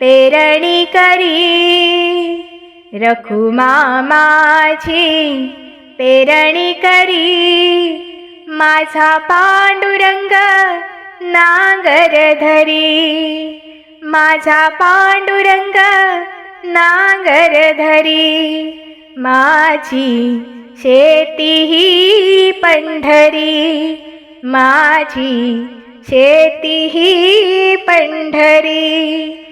पेरणी करी. रखुमा माझी पेरणी करी. माझा पांडुरंग नांगर धरी. माझा पांडुरंग नांगर धरी. माझी शेती ही पंढरी. माझी शेती ही पंढरी.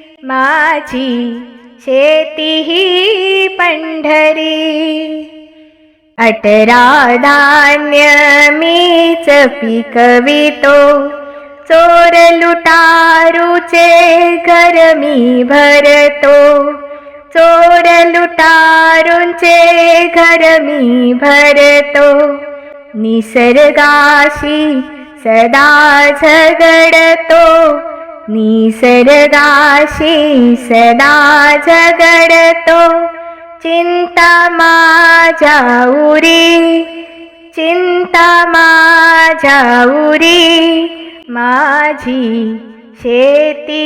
ही पंढरी। अठरा धान्य मीच पिकवितो चोर लुटारूचे घर मी भरतो। चोर लुटारूंचे घर मी भरतो। निसर्गाशी सदा झगडतो नि सरदाशी सदा जगडतो चिन्ता मा जारी चिन्ता मा जारी मा शेति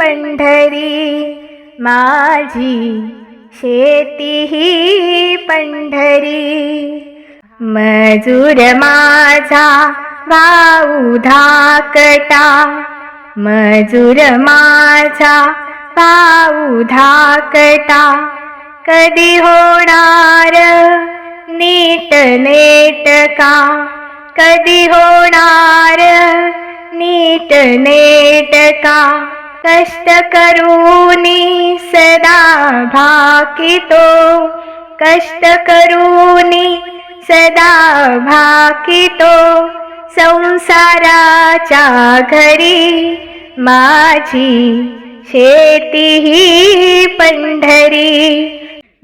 पण्ढरी मा शेति पण्ढरी मधुर माझा जा धाकटा मजूर माझा भाऊ धाकटा कधी होणार नीट नेटका कधी होणार नीट नेटका कष्ट करूनी सदा भाकितो कष्ट करूनी सदा भाकितो संसाराच्या घरी माझी शेती ही पंढरी.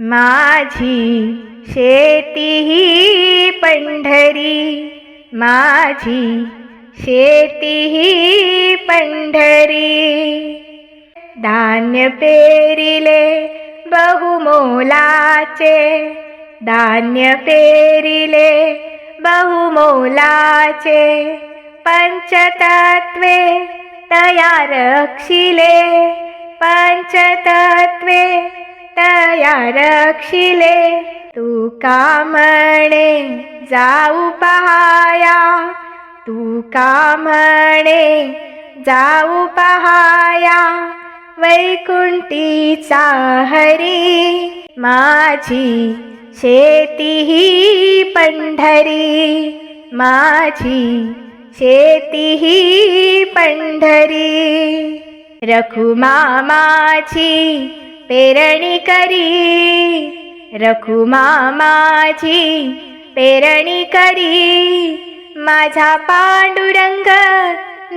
माझी शेती ही पंढरी. माझी शेती ही पंढरी. धान्य पेरिले बहुमोलाचे धान्य पेरिले बहुमोलाचे पंचतत्वे तया रक्षिले पञ्चतत्त्वे तया रक्षिले तू कामणे जाऊ पहाया तू कामणे जाऊ पहाया वैकुंठीचा हरी माझी शेती ही पंढरी माझी शेती ही पंढरी रखुमा माझी पेरणी करी। रखुमा माझी पेरणी करी। माझा पांडुरंग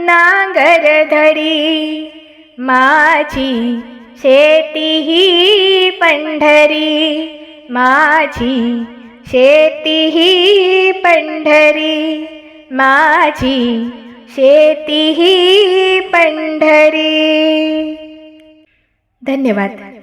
नांगर धरी। माझी शेती ही पंढरी माझी शेती ही पंढरी माझी शेती ही पंढरी. धन्यवाद.